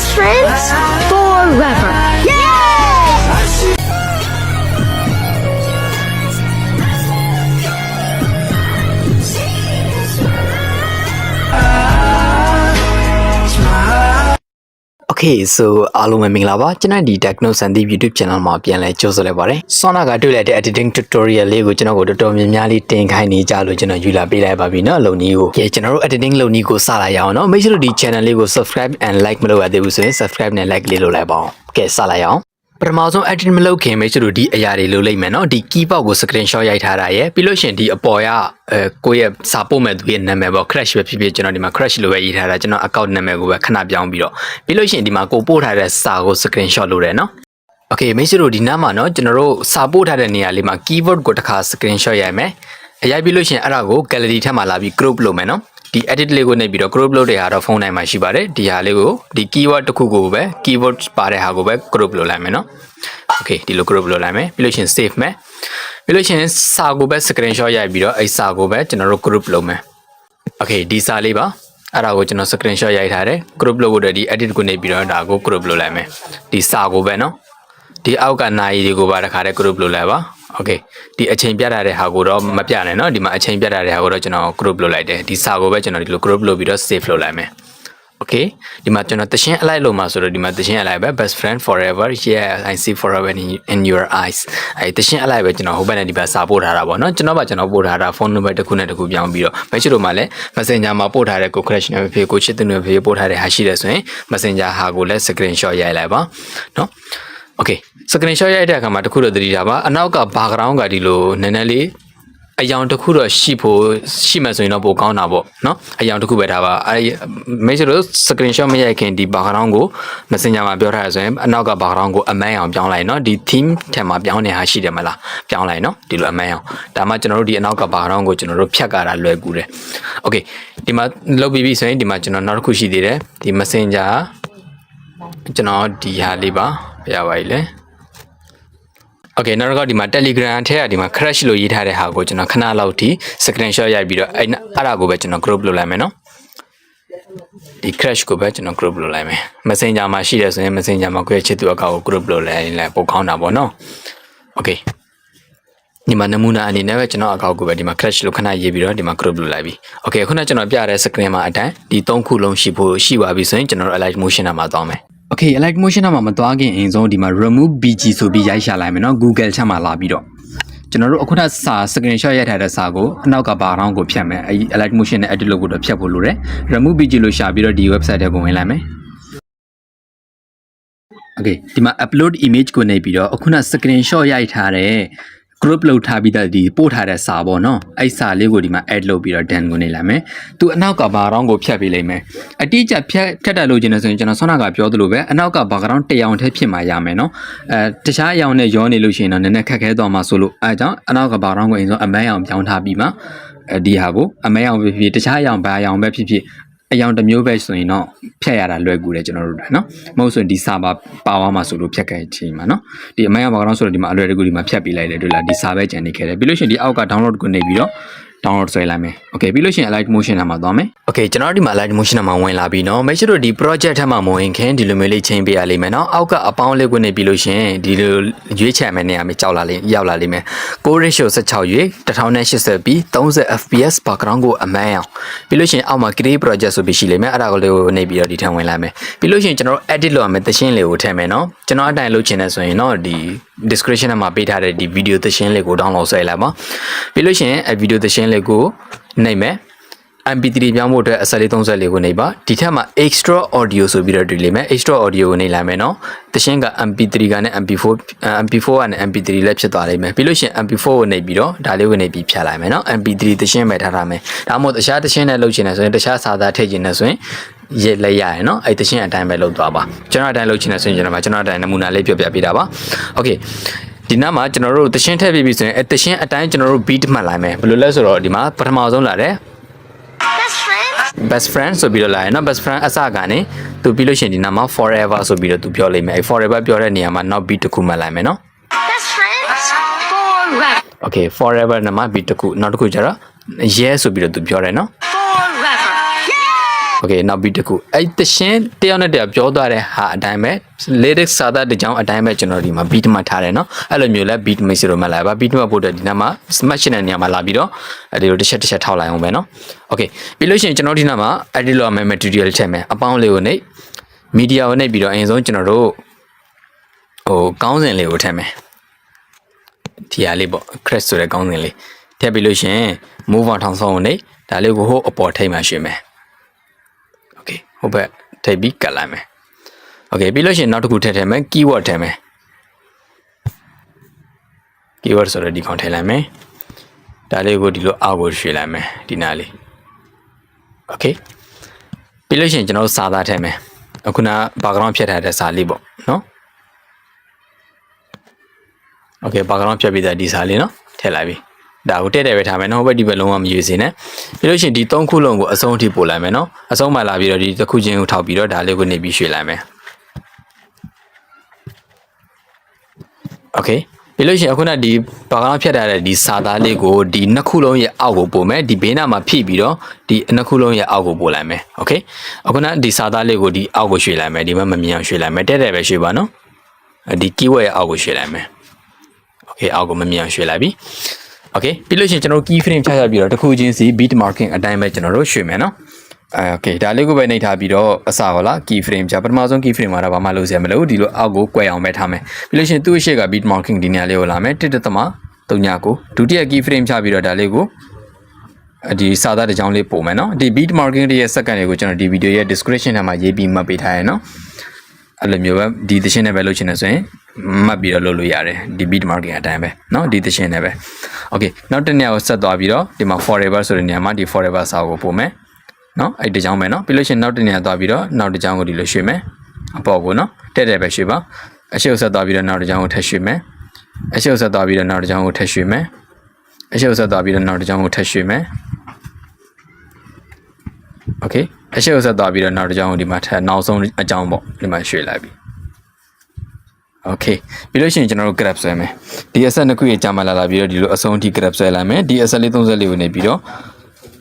Best friends forever. โอเค so အားလုံးပဲမင်္ဂလာပါကျွန်တော်ဒီ Diagnose and the YouTube channel မှာပြန်လဲကြိုဆိုလိုက်ပါတယ် Sona ကတွေ့လိုက်တဲ့ editing tutorial လေးကိုကျွန်တော်ကိုတော်တော်များများလေးတင်ခိုင်းနေကြလို့ကျွန်တော်ယူလာပေးလိုက်ပါပြီเนาะလုံနည်းကိုကဲကျွန်တော်တို့ editing လုံနည်းကိုစလာရအောင်เนาะ make sure ဒီ channel လေးကို subscribe and like မလုပ်ရသေးဘူးဆိုရင် subscribe နဲ့ like လေးလုပ်လိုက်ပါအောင်ကဲစလိုက်ရအောင် ပထမဆုံး edit မလုပ်ခင်မေကျွန်တော်ဒီအရာတွေလုပ်လိုက်မယ်เนาะဒီ keyboard ကို screenshot ရိုက်ထားတာရယ်ပြီးလို့ရှိရင်ဒီအပေါ်ကအဲကိုယ့်ရဲ့စာပို့မဲ့သူရဲ့နာမည်ပေါ့ crash ပဲဖြစ်ဖြစ်ကျွန်တော်ဒီမှာ crash လို့ပဲရေးထားတာကျွန်တော် account နာမည်ကိုပဲခဏပြောင်းပြီးတော့ပြီးလို့ရှိရင်ဒီမှာကိုပို့ထားတဲ့စာကို screenshot လုပ်တယ်เนาะ โอเคမိတ်ဆွေတို့ဒီနားမှာเนาะကျွန်တော်တို့စာပို့ထားတဲ့နေရာလေးမှာ keyword ကိုတစ်ခါ screenshot ရိုက်မယ်အရိုက်ပြီးလို့ရှိရင်အဲ့ဒါကို gallery ထက်မှာလာပြီး group လုပ်မယ်เนาะ ဒီ edit လေးကိုနှိပ်ပြီးတော့ group လုပ်တဲ့ဟာတော့ဖုန်းတိုင်းမှာရှိပါတယ်ဒီဟာလေးကိုဒီ keyword တစ်ခုကိုပဲ keyword ပါတဲ့ဟာကိုပဲ group လုပ်လိုက်မယ်နော် okay ဒီလို group လုပ်လိုက်မယ်ပြီးလို့ရှင် save မယ်ပြီးလို့ရှင်စာကိုပဲ screenshot ရိုက်ပြီးတော့အဲ့စာကိုပဲကျွန်တော်တို့ group လုပ်မယ် okay ဒီစာလေးပါအဲ့ဒါကိုကျွန်တော် screenshot ရိုက်ထားတယ် group လုပ်ဖို့အတွက်ဒီ edit ကိုနှိပ်ပြီးတော့ဒါကို group လုပ်လိုက်မယ်ဒီစာကိုပဲနော် ဒီအောက်ကနာရီတွေကိုပါတစ်ခါတည်း group လုပ်လိုက်ပါโอเคဒီအချိန်ပြထားတဲ့ဟာကိုတော့မပြနဲ့เนาะဒီမှာအချိန်ပြထားတဲ့ဟာကိုတော့ကျွန်တော် group လုပ်လိုက်တယ်ဒီစာကိုပဲကျွန်တော်ဒီလို group လုပ်ပြီးတော့ save လုပ်လိုက်မယ် okay ဒီမှာကျွန်တော်တရှင်းအလိုက်လို့မှာဆိုတော့ဒီမှာတရှင်းအလိုက်ပဲ best friend forever yeah i see forever in, in your eyes အဲတရှင်းအလိုက်ပဲကျွန်တော်ဟိုဘက်နဲ့ဒီဘက်စာပို့ထားတာပေါ့နော်ကျွန်တော်ပါကျွန်တော်ပို့ထားတာဖုန်းနံပါတ်တစ်ခုနဲ့တစ်ခုပြောင်းပြီးတော့ message တို့မှာလည်း messenger မှာပို့ထားတဲ့ကို crash နဲ့ဖြစ်ကိုချစ်တဲ့နဲ့ဖြစ်ပို့ထားတဲ့ဟာရှိတယ်ဆိုရင် messenger ဟာကိုလည်း screenshot ရိုက်လိုက်ပါနော် okay screenshot ရိုက်တဲ့အခါမှာတခုတော့သတိထားပါအနောက်က background ကဒီလိုနည်းနည်းလေးအယောင်တစ်ခုတော့ရှိဖို့ရှိမှဆိုရင်တော့ပိုကောင်းတာပေါ့နော်အယောင်တစ်ခုပဲထားပါအဲမိတ်ဆွေတို့ screenshot မရိုက်ခင်ဒီ background ကို messenger မှာပြောထားရဆိုရင်အနောက်က background ကိုအမန်းအောင်ပြောင်းလိုက်နော်ဒီ theme ထဲမှာပြောင်းနေတာရှိတယ်မလားပြောင်းလိုက်နော်ဒီလိုအမန်းအောင်ဒါမှကျွန်တော်တို့ဒီအနောက်က background ကိုကျွန်တော်တို့ဖြတ်ကာတာလွယ်ကူတယ် okay ဒီမှာလုပ်ပြီးပြီဆိုရင်ဒီမှာကျွန်တော်နောက်တစ်ခုရှိသေးတယ်ဒီ messenger ကျွန်တော်ဒီဟာလေးပါပြရပါ යි လဲ Okay နောက်တစ်ခါဒီမှာ Telegram ထဲကဒီမှာ crash လို့ရေးထားတဲ့ဟာကိုကျွန်တော်ခဏလောက်ထိ screenshot ရိုက်ပြီးတော့အဲ့အဲ့ဒါကိုပဲကျွန်တော် group လုပ်လိုက်မယ်နော်ဒီ crash ကိုပဲကျွန်တော် group လုပ်လိုက်မယ် Messenger မှာရှိတယ်ဆိုရင် Messenger မှာကိုယ့်ရဲ့ချစ်သူအကောင့်ကို group လုပ်လိုက်ရင်လည်းပိုကောင်းတာပေါ့နော် Okay ဒီမှာနမူနာအနေနဲ့ပဲကျွန်တော်အကောင့်ကိုပဲဒီမှာ crash လို့ခဏရေးပြီးတော့ဒီမှာ group လုပ်လိုက်ပြီ Okay ခုနကကျွန်တော်ပြတဲ့ screen မှာအတိုင်းဒီ၃ခုလုံးရှိဖို့ရှိပါပြီဆိုရင်ကျွန်တော်တို့ alight motion မှာသွားမယ် Okay alight motion မှာမသွားခင်အရင်ဆုံးဒီမှာ remove bg ဆိုပြီးရိုက်ရှာလိုက်မယ်နော် Google ချက်မှာလာပြီးတော့ကျွန်တော်တို့အခုနစာ screenshot ရိုက်ထားတဲ့စာကိုအနောက်ကဘာရောင်းကိုဖြတ်မယ်အဲဒီ alight motion နဲ့ edit လုပ်ဖို့တော့ဖြတ်ဖို့လိုတယ် remove bg လို့ရှာပြီးတော့ဒီ website ထဲပုံဝင်လိုက်မယ် Okay ဒီမှာ upload image ကိုနေပြီးတော့အခုန screenshot ရိုက်ထားတဲ့ group လုပ်ထားပြီးသားဒီပို့ထားတဲ့စာပေါ့နော်အဲ့စာလေးကိုဒီမှာ add လုပ်ပြီးတော့ done ကိုနေလိုက်မယ်သူအနောက်ကဘာရောင်းကိုဖြတ်ပေးလိုက်မယ်အတိအကျဖြတ်ဖြတ်တက်လို့ခြင်းနဲ့ဆိုရင်ကျွန်တော်ဆောနာကပြောသလိုပဲအနောက်က background တစ်ရောင်ထက်ဖြစ်မှရမယ်နော်အဲတခြားအရောင်နဲ့ရောနေလို့ရှိရင်တော့နည်းနည်းခက်ခဲသွားမှာဆိုလို့အဲကြောင့်အနောက်က background ကိုအရင်ဆုံးအမဲအောင်ပြောင်းထားပြီးမှအဲဒီဟာကိုအမဲအောင်ဖြစ်ဖြစ်တခြားအရောင်ဘာအရောင်ပဲဖြစ်ဖြစ် အယောင်တစ်မျိုးပဲဆိုရင်တော့ဖြတ်ရတာလွယ်ကူတယ်ကျွန်တော်တို့နော်မဟုတ်ဆိုရင်ဒီစာပါပါသွားမှာဆိုလို့ဖြတ်ခဲ့ချိန်မှာနော်ဒီအမိုင်းအပါကတော့ဆိုတော့ဒီမှာအလွယ်တကူဒီမှာဖြတ်ပေးလိုက်တယ်တွေ့လားဒီစာပဲကြံနေခဲ့တယ်ပြီးလို့ရှိရင်ဒီအောက်က download ကိုနေပြီးတော့ download ဆွဲလိုက်မယ်။ Okay ပြီးလို့ရှိရင် alight motion ထဲမှာသွားမယ်။ Okay ကျွန်တော်တို့ဒီမှာ alight motion ထဲမှာဝင်လာပြီเนาะ။ make sure တို့ဒီ project ထဲမှာမဝင်ခင်ဒီလိုမျိုးလေးချိန်ပေးရလိမ့်မယ်เนาะ။အောက်ကအပေါင်းလေးကိုနေပြီးလို့ရှိရင်ဒီလိုရွေးချယ်မယ်နေရာမှာကြောက်လာလိမ့်ရောက်လာလိမ့်မယ်။6 ratio 16ရွေး1080ပြီး30 fps background ကိုအမှန်အောင်ပြီးလို့ရှိရင်အောက်မှာ create project ဆိုပြီးရှိလိမ့်မယ်။အဲ့ဒါကိုလေးကိုနေပြီးတော့ဒီထံဝင်လိုက်မယ်။ပြီးလို့ရှိရင်ကျွန်တော်တို့ edit လုပ်ရမယ်သရှင်းလေးကိုထည့်မယ်เนาะ။ကျွန်တော်အတိုင်းလုပ်ချင်တဲ့ဆိုရင်เนาะဒီ description ထဲမှာပေးထားတဲ့ဒီ video သရှင်းလေးကို download ဆွဲလိုက်ပါ။ပြီးလို့ရှိရင်အဲ video သရှင်းလေးကိုနှိပ်မယ် MP3 ပြောင်းဖို့အတွက်အစလေး34ကိုနှိပ်ပါဒီထက်မှာ extra audio ဆိုပြီးတော့တွေ့လိမ့်မယ် extra audio ကိုနှိပ်လိုက်မယ်နော်တရှင်းက MP3 ကနဲ့ MP4 MP4 ကနဲ့ MP3 လည်းဖြစ်သွားလိမ့်မယ်ပြီးလို့ရှိရင် MP4 ကိုနှိပ်ပြီးတော့ဒါလေးကိုနှိပ်ပြီးဖြတ်လိုက်မယ်နော် MP3 တရှင်းပဲထားထားမယ်ဒါမှမဟုတ်တခြားတရှင်းနဲ့လုပ်ချင်တယ်ဆိုရင်တခြားစာသားထည့်ချင်တယ်ဆိုရင် ရက်လက်ရရယ်နော်အဲ့တရှင်းအတိုင်းပဲလုပ်သွားပါကျွန်တော်အတိုင်းလုပ်ချင်တယ်ဆိုရင်ကျွန်တော်ကျွန်တော်အတိုင်းနမူနာလေးပြပြပေးတာပါ okay ဒီနားမှာကျွန်တော်တို့တရှင်းထည့်ပြီးပြီဆိုရင်အဲတရှင်းအတိုင်းကျွန်တော်တို့ beat မှတ်လိုက်မယ်ဘယ်လိုလဲဆိုတော့ဒီမှာပထမဆုံးလာတယ် Best friends. best friend ဆိုပြီးတော့လာရင်နော် best friend အစကနေသူပြီးလို့ရှိရင်ဒီနားမှာ forever ဆိုပြီးတော့သူပြောလိမ့်မယ်အဲ forever ပြောတဲ့နေရာမှာ not beat တစ်ခုမှတ်လိုက်မယ်နော် Best friends forever. okay forever နားမှာ beat တစ်ခုနောက်တစ်ခုကျတော့ yes ဆိုပြီးတော့သူပြောတယ်နော် Forever. Yay! โอเคနောက်ပြီးတစ်ခုအဲ့တရှင်တယောက်နဲ့တယောက်ပြောသွားတဲ့ဟာအတိုင်းပဲ lyrics စာသားတစ်ကြောင်းအတိုင်းပဲကျွန်တော်ဒီမှာ beat မှတ်ထားတယ်เนาะအဲ့လိုမျိုးလဲ beat မိတ်ဆွေတို့မှတ်လိုက်ပါ beat မှတ်ဖို့အတွက်ဒီနားမှာ smash တဲ့နေရာမှာလာပြီးတော့အဲ့ဒီလိုတစ်ချက်တစ်ချက်ထောက်လိုက်အောင်ပဲเนาะโอเคပြီးလို့ရှိရင်ကျွန်တော်ဒီနားမှာအဲ့ဒီလိုအမယ် material ထည့်မယ်အပေါင်းလေးကိုနှိပ် media ကိုနှိပ်ပြီးတော့အရင်ဆုံးကျွန်တော်တို့ဟိုကောင်းစဉ်လေးကိုထည့်မယ်ဒီဟာလေးပေါ့ crash ဆိုတဲ့ကောင်းစဉ်လေးထည့်ပြီးလို့ရှိရင် move on ထောင်ဆောင်ကိုနှိပ်ဒါလေးကိုဟိုအပေါ်ထိပ်မှရွှေ့မယ် โอเคဟိုဘက်ထိပ်ပြီးကတ်လိုက်မယ်โอเคပြီးလို့ရှိရင်နောက်တစ်ခုထည့်ထည့်မယ် keyword ထည့်မယ် keyword ဆိုတော့ဒီကောင်ထည့်လိုက်မယ်ဒါလေးကိုဒီလိုအောက်ကိုရွှေ့လိုက်မယ်ဒီနားလေးโอเคပြီးလို့ရှိရင်ကျွန်တော်တို့စာသားထည့်မယ်အခုန background ဖြတ်ထားတဲ့စာလေးပေါ့နော်โอเค background ဖြတ်ပြီးသားဒီစာလေးနော်ထည့်လိုက်ပြီ ဒါကိုတဲ့တဲ့ပဲထားမယ်နော်ဟိုဘက်ဒီဘက်လုံးဝမရွေးစေနဲ့ပြီးလို့ရှိရင်ဒီ၃ခုလုံးကိုအဆုံးအထိပို့လိုက်မယ်နော်အဆုံးမှလာပြီးတော့ဒီတစ်ခုချင်းကိုထောက်ပြီးတော့ဒါလေးကိုနေပြီးရွှေ့လိုက်မယ်โอเคပြီးလို့ရှိရင်အခုနဒီဘာကဖြတ်ထားတဲ့ဒီစာသားလေးကိုဒီနှစ်ခုလုံးရဲ့အောက်ကိုပို့မယ်ဒီဘေးနားမှာဖြည့်ပြီးတော့ဒီနှစ်ခုလုံးရဲ့အောက်ကိုပို့လိုက်မယ်โอเคအခုနဒီစာသားလေးကိုဒီအောက်ကိုရွှေ့လိုက်မယ်ဒီမှာမမြင်အောင်ရွှေ့လိုက်မယ်တဲ့တဲ့ပဲရွှေ့ပါနော်ဒီ keyword ရဲ့အောက်ကိုရွှေ့လိုက်မယ်โอเคအောက်ကိုမမြင်အောင်ရွှေ့လိုက်ပြီ โอเคပြီးလို့ရှိရင်ကျွန်တော်တို့ key frame ချရပြီးတော့တစ်ခုချင်းစီ beat marking အတိုင်းပဲကျွန်တော်တို့ရွှေ့မယ်နော်အဲโอเคဒါလေးကိုပဲနှိပ်ထားပြီးတော့အစဟောလား key frame ချပထမဆုံး key frame မှာတော့ဘာမှလုပ်စရာမလိုဘူးဒီလိုအောက်ကို꿰အောင်ပဲထားမယ်ပြီးလို့ရှိရင်သူ့အရှိက beat marking ဒီနေရာလေးကိုလာမယ်တစ်တသမ39ဒုတိယ key frame ချပြီးတော့ဒါလေးကိုဒီစာသားတစ်ကြောင်းလေးပို့မယ်နော်ဒီ beat marking ရဲ့ second တွေကိုကျွန်တော်ဒီ video ရဲ့ description ထဲမှာရေးပြီးမှတ်ပေးထားရယ်နော် အဲ့လိုမျိုးပဲဒီသရှင်နဲ့ပဲလုပ်ချင်တယ်ဆိုရင်မှတ်ပြီးတော့လုပ်လို့ရတယ်ဒီ beat marking အတိုင်းပဲเนาะဒီသရှင်နဲ့ပဲ okay နောက်တစ်နေရာကိုဆက်သွားပြီးတော့ဒီမှာ forever ဆိုတဲ့နေရာမှာဒီ forever စာကိုပို့မယ်เนาะအဲ့ဒီကြောင်းပဲเนาะပြီးလို့ရှိရင်နောက်တစ်နေရာသွားပြီးတော့နောက်တစ်ကြောင်းကိုဒီလိုရွှေ့မယ်အပေါ်ကိုเนาะတဲ့တဲ့ပဲရွှေ့ပါအရှိတ်ဆက်သွားပြီးတော့နောက်တစ်ကြောင်းကိုထပ်ရွှေ့မယ်အရှိတ်ဆက်သွားပြီးတော့နောက်တစ်ကြောင်းကိုထပ်ရွှေ့မယ်အရှိတ်ဆက်သွားပြီးတော့နောက်တစ်ကြောင်းကိုထပ်ရွှေ့မယ် okay အရှိတ်ဆက်သွားပြီးတော့နောက်တစ်ကြောင်းကိုဒီမှာထပ်နောက်ဆုံးအကြောင်းပေါ့ဒီမှာရွှေ့လိုက်ပြီ โอเคပြီးလို့ရှိရင်ကျွန်တော်တို့ grab ဆွဲမယ်ဒီအဆက်နှစ်ခုရဲ့ကြာမှလာလာပြီးတော့ဒီလိုအဆုံးအထိ grab ဆွဲလိုက်မယ်ဒီအဆက်လေး34ကိုနေပြီးတော့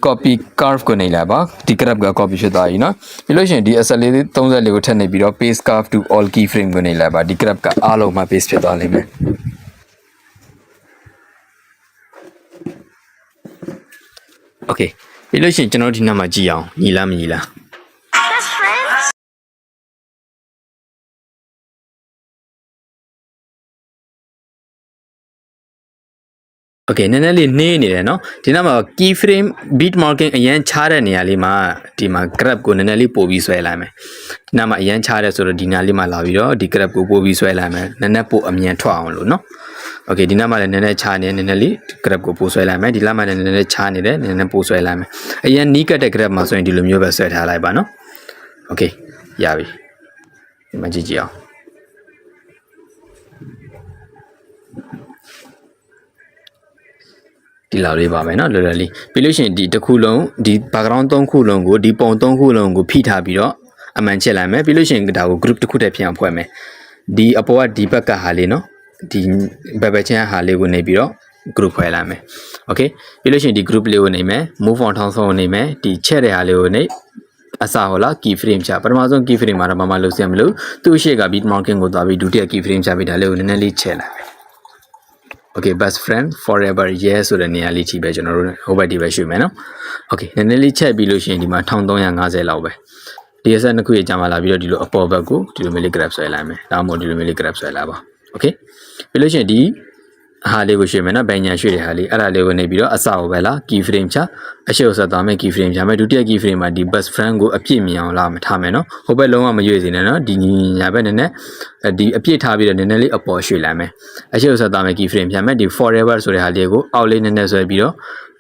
copy curve ကိုနေလိုက်ပါဒီ grab က copy ဖြစ်သွားပြီเนาะပြီးလို့ရှိရင်ဒီအဆက်လေး34ကိုထပ်နေပြီးတော့ paste curve to all keyframe ကိုနေလိုက်ပါဒီ grab ကအားလုံးမှာ paste ဖြစ်သွားလိမ့်မယ် okay ပြီးလို့ရှိရင်ကျွန်တော်ဒီနောက်မှာကြည့်အောင်ညီလားမညီလား โอเคနည်းနည်းလေးနှေးနေတယ်เนาะဒီနောက်မှာ key frame beat marking အရန်ချတဲ့နေရာလေးမှာဒီမှာ grab ကိုနည်းနည်းလေးပို့ပြီးဆွဲလိုက်မယ်ဒီနောက်မှာအရန်ချတဲ့ဆိုတော့ဒီနေရာလေးမှာလာပြီးတော့ဒီ grab ကိုပို့ပြီးဆွဲလိုက်မယ်နည်းနည်းပို့အမြန်ထွက်အောင်လို့เนาะโอเคဒီနောက်မှာလည်းနည်းနည်းချနေနည်းနည်းလေး grab ကိုပို့ဆွဲလိုက်မယ်ဒီလောက်မှာလည်းနည်းနည်းချနေတယ်နည်းနည်းပို့ဆွဲလိုက်မယ်အရန်နီးကတ်တဲ့ grab မှာဆိုရင်ဒီလိုမျိုးပဲဆွဲထားလိုက်ပါเนาะโอเคရပြီဒီမှာကြည့်ကြည့်အောင် ဒီလောက်လေးပါမယ်เนาะလွယ်လွယ်လေးပြီးလို့ရှိရင်ဒီတစ်ခုလုံးဒီ background ၃ခုလုံးကိုဒီပုံ၃ခုလုံးကိုဖိထားပြီးတော့အမှန်ချက်လိုက်မယ်ပြီးလို့ရှိရင်ဒါကို group တစ်ခုတည်းဖြစ်အောင်ဖွဲ့မယ်ဒီအပေါ်ကဒီဘက်ကဟာလေးเนาะဒီဘက်ဘက်ချင်းဟာလေးကိုနေပြီးတော့ group ဖွဲ့လိုက်မယ် okay ပြီးလို့ရှိရင်ဒီ group လေးကိုနေမယ် move on ထောင်းဆုံးကိုနေမယ်ဒီချက်တဲ့ဟာလေးကိုနေအစားဟောလား key frame ချပထမဆုံး key frame မှာတော့မမလို့ဆရာမလို့သူ့ရှေ့က beat marking ကိုသွားပြီးဒုတိယ key frame ချပြီးဒါလေးကိုနည်းနည်းလေးချက်လိုက်မယ် okay best friend forever yes ဆိုတဲ့နေရာလေးထိပဲကျွန်တော်တို့ဟိုဘက်ဒီပဲရွှေ့မယ်နော် okay နည်းနည်းလေးချက်ပြီးလို့ရှိရင်ဒီမှာ1350လောက်ပဲ DSL နှစ်ခုရဲ့ကြာမှလာပြီးတော့ဒီလိုအပေါ်ဘက်ကိုဒီလိုမျိုးလေး grab ဆွဲလိုက်မယ်ဒါမှမဟုတ်ဒီလိုမျိုးလေး grab ဆွဲလာပါ okay ပြီးလို့ရှိရင်ဒီ ဟာလေးကိုရွှေ့မယ်နော်ဘယ်ညာရွှေ့တဲ့ဟာလေးအဲ့ဒါလေးကိုနေပြီးတော့အစကိုပဲလား key frame ချအရှိတ်ဆက်သွားမယ် key frame ချမယ်ဒုတိယ key frame မှာဒီ best friend ကိုအပြည့်မြင်အောင်လာမထားမယ်နော်ဟိုဘက်လုံးဝမရွေ့စေနဲ့နော်ဒီညာဘက်နည်းနည်းဒီအပြည့်ထားပြီးတော့နည်းနည်းလေးအပေါ်ရွှေ့လိုက်မယ်အရှိတ်ဆက်သွားမယ် key frame ချမယ်ဒီ forever ဆိုတဲ့ဟာလေးကိုအောက်လေးနည်းနည်းဆွဲပြီးတော့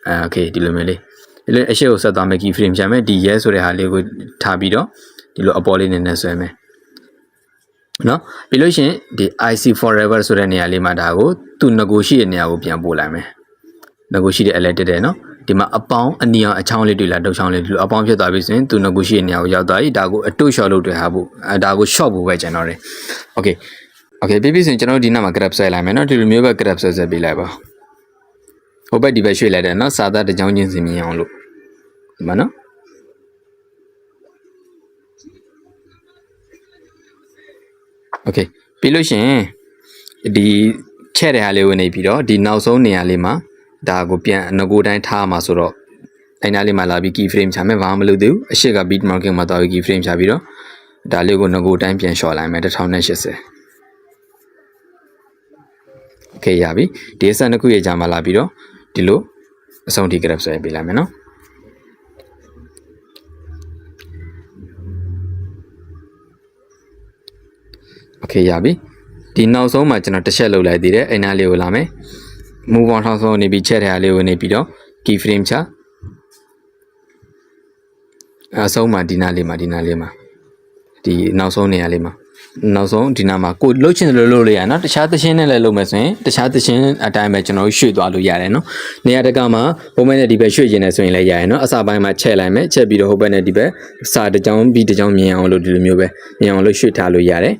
အဲ okay ဒီလိုမျိုးလေးဒီလိုအရှိတ်ကိုဆက်သွားမယ် key frame ချမယ်ဒီ yes ဆိုတဲ့ဟာလေးကိုထားပြီးတော့ဒီလိုအပေါ်လေးနည်းနည်းဆွဲမယ် နော်ပြီးလို့ရှိရင်ဒီ IC forever ဆိုတဲ့နေရာလေးမှာဒါကိုသူ့ငကိုရှိတဲ့နေရာကိုပြန်ပို့လိုက်မယ်ငကိုရှိတဲ့ elected တဲ့နော်ဒီမှာအပေါင်းအနီအောင်အချောင်းလေးတွေ့လာတုတ်ချောင်းလေးဒီလိုအပေါင်းဖြစ်သွားပြီဆိုရင်သူငကိုရှိတဲ့နေရာကိုရောက်သွားပြီဒါကိုအတု short လုပ်တွေ့ဟာဖို့အဲဒါကို short ဖို့ပဲကျွန်တော်တယ် okay okay ပြီးပြီဆိုရင်ကျွန်တော်ဒီနောက်မှာ grab ဆွဲလိုက်မယ်နော်ဒီလိုမျိုးပဲ grab ဆွဲဆွဲပေးလိုက်ပါဟိုဘက်ဒီဘက်ရွှေ့လိုက်တယ်နော်စာသားတစ်ကြောင်းချင်းစီမြင်အောင်လို့ဒီမှာနော် okay ပြီးလို့ရှင်ဒီချဲ့တဲ့ဟာလေးဝင်နေပြီးတော့ဒီနောက်ဆုံးနေရာလေးမှာဒါကိုပြန်ငကိုတိုင်းထားမှာဆိုတော့အဲ့နားလေးမှာလာပြီး key frame ချမယ်ဘာမှမလုပ်သေးဘူးအရှိက beat marking မှာသွားပြီး key frame ချပြီးတော့ဒါလေးကိုငကိုတိုင်းပြန်လျှော်လိုက်မယ်1080ခဲ့ရပြီဒီအစံတစ်ခုရဲ့ကြာမှာလာပြီးတော့ဒီလိုအဆုံးထိ graph ဆွဲပေးလိုက်မယ်နော် okay ရပြီဒီနောက်ဆုံးမှာကျွန်တော်တစ်ချက်လုပ်လိုက်သေးတယ်အဲ့နားလေးကိုလာမယ် move on ထောင်းဆုံးနေပြီးချက်ထားလေးကိုနေပြီးတော့ key frame ချအဆုံးမှာဒီနားလေးမှာဒီနားလေးမှာဒီနောက်ဆုံးနေရာလေးမှာနောက်ဆုံးဒီနားမှာကိုလှုပ်ချင်တယ်လို့လှုပ်လို့ရနော်တခြားသရှင်နဲ့လည်းလှုပ်မယ်ဆိုရင်တခြားသရှင်အတိုင်းပဲကျွန်တော်ရွှေ့သွားလို့ရတယ်နော်နေရာတကမှာပုံမဲ့နဲ့ဒီဘက်ရွှေ့ကျင်တယ်ဆိုရင်လည်းရရနော်အစပိုင်းမှာချက်လိုက်မယ်ချက်ပြီးတော့ဟိုဘက်နဲ့ဒီဘက်စာတစ်ကြောင်းပြီးတစ်ကြောင်းမြင်အောင်လို့ဒီလိုမျိုးပဲမြင်အောင်လို့ရွှေ့ထားလို့ရတယ်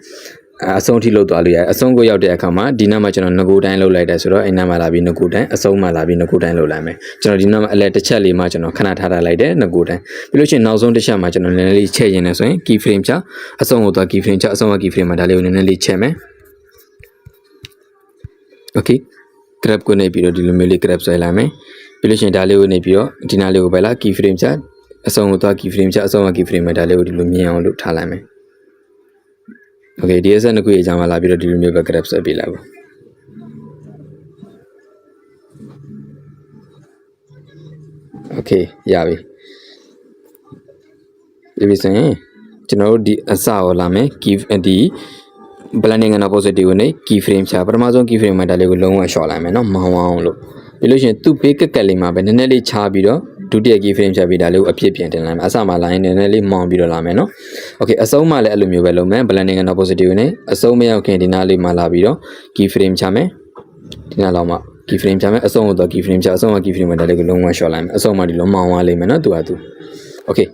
အဆုံးထိလောက်သွားလို့ရတယ်အဆုံးကိုရောက်တဲ့အခါမှာဒီနားမှာကျွန်တော်ငကိုတိုင်းလောက်လိုက်တယ်ဆိုတော့အဲ့နားမှာလာပြီးငကိုတိုင်းအဆုံးမှာလာပြီးငကိုတိုင်းလောက်လိုက်မယ်ကျွန်တော်ဒီနားမှာအလဲတစ်ချက်လေးမှကျွန်တော်ခဏထားထားလိုက်တယ်ငကိုတိုင်းပြီးလို့ရှိရင်နောက်ဆုံးတစ်ချက်မှာကျွန်တော်နည်းနည်းလေးချက်ရင်လည်းဆိုရင် key frame ချအဆုံးကိုသွား key frame ချအဆုံးက key frame မှာဒါလေးကိုနည်းနည်းလေးချက်မယ် okay grab ကိုနေပြီးတော့ဒီလိုမျိုးလေး grab ဆွဲလိုက်မယ်ပြီးလို့ရှိရင်ဒါလေးကိုနေပြီးတော့ဒီနားလေးကိုပဲလာ key frame ချအဆုံးကိုသွား key frame ချအဆုံးက key frame မှာဒါလေးကိုဒီလိုမြင်အောင်လုပ်ထားလိုက်မယ် Okay DSS နှစ်ခုရေးချာမှာလာပြီးတော့ဒီလိုမျိုးပဲ grab ဆက်ပေးလိုက်ပါ Okay ရပြီဒီပြီဆိုရင်ကျွန်တော်တို့ဒီအစရောလာမယ် key ဒီ blending and opposite ကိုနေ key frame ချပထမဆုံး key frame မှာဒါလေးကိုလုံးဝ short လိုက်မယ်เนาะမောင်းအောင်လို့ပြီးလို့ရှိရင်သူ့ဘေးကက်ကက်လေးမှာပဲနည်းနည်းလေးချပြီးတော့ ဒုတိယ key frame ဖြတ်ပြီးဒါလေးကိုအဖြစ်ပြင်တင်လိုက်မယ်အစမှာ line နည်းနည်းလေးမှောင်ပြီးတော့လာမယ်နော် okay အဆုံးမှလည်းအဲ့လိုမျိုးပဲလုပ်မယ် blending and positive နဲ့အဆုံးမရောက်ခင်ဒီနားလေးမှလာပြီးတော့ key frame ချမယ်ဒီနားလောက်မှ key frame ချမယ်အဆုံးကိုတော့ key frame ချအဆုံးက key frame မှာဒါလေးကိုလုံးဝ short လိုက်မယ်အဆုံးမှဒီလိုမှောင်သွားလိမ့်မယ်နော်သူကသူ okay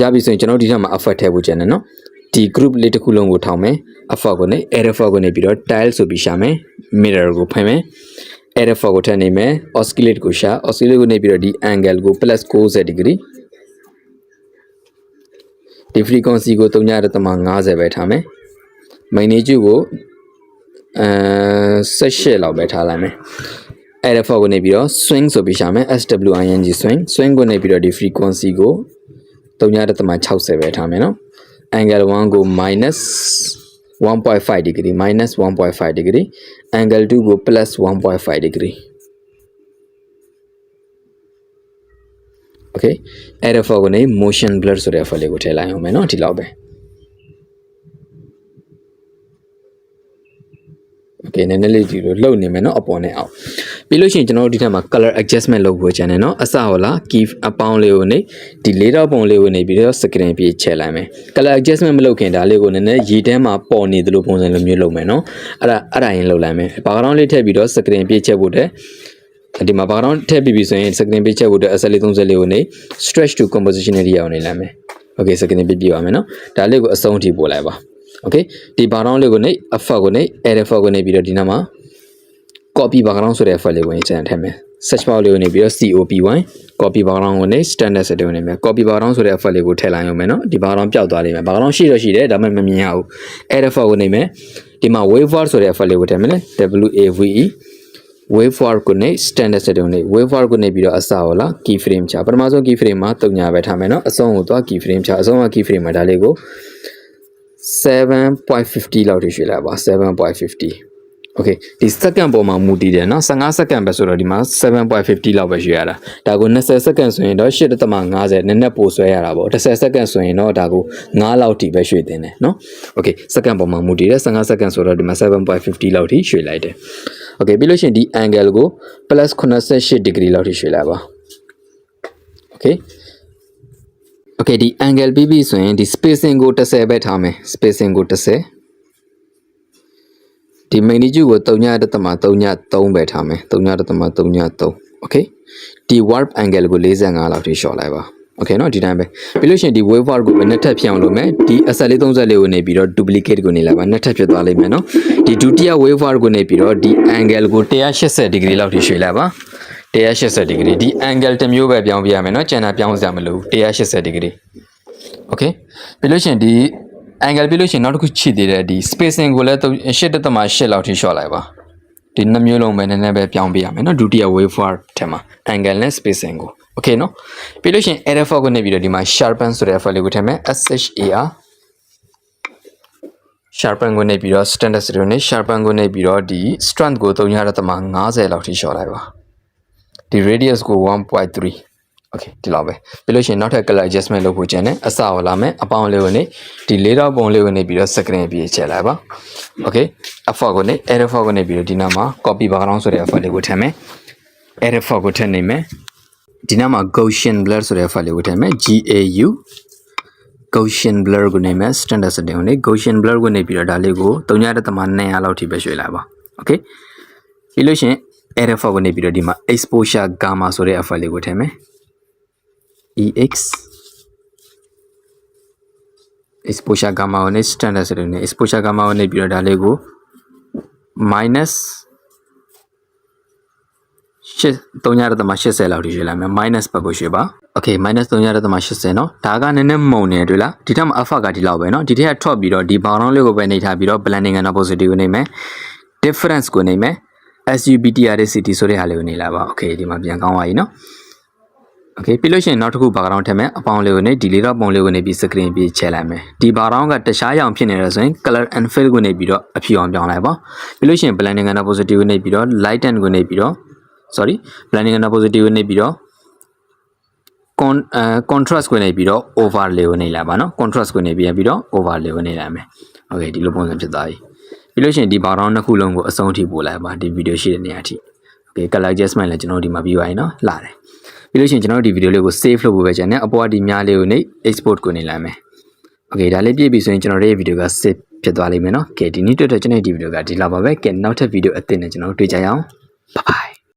ရပြီဆိုရင်ကျွန်တော်ဒီထက်မှာ effort ထည့်ဖို့ကျန်တယ်နော်ဒီ group လေးတစ်ခုလုံးကိုထောင်မယ် effort ကိုနေ error ကိုနေပြီးတော့ tile ဆိုပြီးရှာမယ် mirror ကိုဖွင့်မယ် error effort ကိုထည့်နေမယ် oscillate ကိုရှာ oscillate ကိုနေပြီးတော့ဒီ angle ကို +90 degree ဒီ frequency ကို3.50ပဲထားမယ် magnitude ကိုအဲ18လောက်ပဲထားလိုက်မယ် error effort ကိုနေပြီးတော့ swing ဆိုပြီးရှာမယ် swing swing swing ကိုနေပြီးတော့ဒီ frequency ကို3.60ပဲထားမယ်နော် angle 1ကို minus 1.5 degree minus 1.5 degree angle 2ကို plus 1.5 degree okay error for ကိုနေ motion blur ဆိုတဲ့ file လေးကိုထည့်လိုက်အောင်မယ်နော်ဒီလောက်ပဲ okay နည်းနည်းလေးဒီလိုလှုပ်နေမယ်เนาะအပေါ်နဲ့အောက် ပြီးလို့ရှိရင်ကျွန်တော်တို့ဒီထက်မှာ color adjustment လုပ်ဖို့ချန်တယ်เนาะအစဟောလား key အပေါင်းလေးကိုနေဒီလေးတော့ပုံလေးကိုနေပြီးတော့ screen ပြေးချက်လိုက်မယ် color adjustment မလုပ်ခင်ဒါလေးကိုနည်းနည်းရေထဲမှာပေါ်နေသလိုပုံစံလိုမျိုးလုပ်မယ်เนาะအဲ့ဒါအဲ့ဒါရင်လုပ်လိုက်မယ် background လေးထည့်ပြီးတော့ screen ပြေးချက်ဖို့တဲ့ဒီမှာ background ထည့်ပြီးပြီဆိုရင် screen ပြေးချက်ဖို့တဲ့ SL 34ကိုနေ stretch to composition area ကိုနေလိုက်မယ် okay screen ပြေးပြပါမယ်เนาะဒါလေးကိုအဆုံးထိပို့လိုက်ပါ okay ဒီ background လေးကိုနေ effect ကိုနေ edit effect ကိုနေပြီးတော့ဒီနားမှာ copy background ဆိုတဲ့ file လေးကိုရင်ကျန်ထည့်မယ် search bar လေးကိုနေပြီးတော့ copy1 copy background ကိုနေ standard setting ကိုနေမယ် copy background ဆိုတဲ့ file လေးကိုထည့်လိုက်အောင်မယ်နော်ဒီ background ပျောက်သွားလိမ့်မယ် background ရှိတော့ရှိတယ်ဒါပေမဲ့မမြင်ရဘူး edit effect ကိုနေမယ်ဒီမှာ waveword ဆိုတဲ့ file လေးကိုထည့်မယ်လေ wave waveword ကိုနေ standard setting ကိုနေ waveword ကိုနေပြီးတော့အစဟောလား key frame ချပထမဆုံး key frame မှာ3ညာပဲထားမယ်နော်အဆုံးကိုသွား key frame ချအဆုံးက key frame မှာဒါလေးကို7.50လောက်ထိရွှေ့လိုက်ပါ7.50 okay ဒီ second ပေါ်မှာမူတည်တယ်နော်15 second ပဲဆိုတော့ဒီမှာ7.50လောက်ပဲရွှေ့ရတာဒါကို20 second ဆိုရင်တော့8.50နည်းနည်းပိုဆွဲရတာပေါ့10 second ဆိုရင်တော့ဒါကို9လောက်ထိပဲရွှေ့တင်တယ်နော် okay second ပေါ်မှာမူတည်တယ်15 second ဆိုတော့ဒီမှာ7.50လောက်ထိရွှေ့လိုက်တယ် okay ပြီးလို့ရှိရင်ဒီ angle ကို +88 degree လောက်ထိရွှေ့လိုက်ပါ okay okay ဒီ angle ပြီးပြီဆိုရင်ဒီ spacing ကို30ပဲထားမယ် spacing ကို30 ဒီ magnitude ကို3.33ပဲထားမယ်3.33 okay ဒီ warp angle ကို45လောက်ထိလျှော့လိုက်ပါ okay เนาะဒီတိုင်းပဲပြီးလို့ရှိရင်ဒီ wave warp ကိုပဲနှစ်ထပ်ဖြောင်းလို့မယ်ဒီ SL 34ကိုနေပြီးတော့ duplicate ကိုနေလိုက်ပါနှစ်ထပ်ဖြစ်သွားလိမ့်မယ်เนาะဒီဒုတိယ wave warp ကိုနေပြီးတော့ဒီ angle ကို180 degree လောက်ထိရွှေ့လိုက်ပါ180 degree ဒီ angle တစ်မျိုးပဲပြောင်းပြရမယ်เนาะကျန်တာပြောင်းစရာမလိုဘူး180 degree okay ပြီးလို့ရှိရင်ဒီ angle ပြီးလို့ရှိရင်နောက်တစ်ခုချိန်သေးတဲ့ဒီ spacing ကိုလည်း8.8လောက်ထိလျှော့လိုက်ပါဒီနှမျိုးလုံးပဲနည်းနည်းပဲပြောင်းပေးရမယ်နော်ဒုတိယ wave form ထဲမှာ angle နဲ့ spacing ကို okay နော်ပြီးလို့ရှိရင် error form ကိုနေပြီးတော့ဒီမှာ sharpen ဆိုတဲ့ file လေးကိုထည့်မယ် shar sharpen ကိုနေပြီးတော့ standard setting နဲ့ sharpen ကိုနေပြီးတော့ဒီ strength ကို3.50လောက်ထိလျှော့လိုက်ပါဒီ radius ကို1.3 okay ဒီလောက်ပဲပြီးလို့ရှိရင်နောက်ထပ် color adjustment လုပ်ဖို့ကျန်တယ်အစဟောလာမယ်အပေါင်းလေးကိုနေဒီလေးတော့ပုံလေးကိုနေပြီးတော့ screen ပြေးချလိုက်ပါ okay effort ကိုနေ error effort ကိုနေပြီးတော့ဒီနားမှာ copy background ဆိုတဲ့ effort လေးကိုထည့်မယ် error effort ကိုထည့်နေမယ်ဒီနားမှာ Gaussian blur ဆိုတဲ့ effort လေးကိုထည့်မယ် G A U Gaussian blur ကိုနေမယ် standard setting ကိုနေ Gaussian blur ကိုနေပြီးတော့ဒါလေးကို3.200လောက်ထိပဲရွှေ့လိုက်ပါ okay ပြီးလို့ရှိရင် error effort ကိုနေပြီးတော့ဒီမှာ exposure gamma ဆိုတဲ့ effort လေးကိုထည့်မယ် ex exposure gamma ကိုနေ standard setting နဲ့ exposure gamma ကိုနေပြီးတော့ဒါလေးကို minus ရှစ်3.80လောက်ထိရွှေ့လိုက်မယ် minus ဘက်ကိုရွှေ့ပါ okay minus 3.80เนาะဒါကနည်းနည်းမုံနေတွေ့လားဒီထက်မှာ alpha ကဒီလောက်ပဲเนาะဒီထက်ကထွက်ပြီးတော့ဒီ background လေးကိုပဲနေထားပြီးတော့ blending and opacity ကိုနေမယ် difference ကိုနေမယ် SUBTRCT ဆိုတဲ့ဟာလေးကိုနေလာပါ okay ဒီမှာပြန်ကောင်းသွားပြီเนาะ okay ပြီးလို့ရှိရင်နောက်တစ်ခု background ထည့်မယ်အပေါင်းလေးကိုနေဒီလေးတော့ပုံလေးကိုနေပြီး screen ပြီးချဲလိုက်မယ်ဒီ background ကတခြားရောင်ဖြစ်နေတယ်ဆိုရင် color and fill ကိုနေပြီးတော့အဖြူအောင်ပြောင်းလိုက်ပါပြီးလို့ရှိရင် blending and opacity ကိုနေပြီးတော့ light and ကိုနေပြီးတော့ sorry blending and opacity ကိုနေပြီးတော့ con အဲ contrast ကိုနေပြီးတော့ overlay ကိုနေလာပါเนาะ contrast ကိုနေပြီးပြီးတော့ overlay ကိုနေလာမယ် okay ဒီလိုပုံစံဖြစ်သွားပြီပြီးလို့ရှိရင်ဒီ background နှစ်ခုလုံးကိုအဆုံးထိပို့လိုက်ပါဒီ video ရှိတဲ့နေရာအထိ okay color adjustment လည်းကျွန်တော်တို့ဒီမှာပြီးပါရင်เนาะလာတယ် ပြီးလို့ရှိရင်ကျွန်တော်တို့ဒီ video လေးကို save လုပ်ဖို့ပဲကျန်တယ်အပေါ်ကဒီများလေးကိုနေ export ကိုနေလိုက်မယ် okay ဒါလေးပြည့်ပြီဆိုရင်ကျွန်တော်တို့ရဲ့ video က save ဖြစ်သွားလိမ့်မယ်เนาะ okay ဒီနေ့တွေ့တဲ့ကျွန်တော်ဒီ video ကဒီလောက်ပါပဲကဲနောက်ထပ် video အသစ်နဲ့ကျွန်တော်တို့တွေ့ကြရအောင် bye bye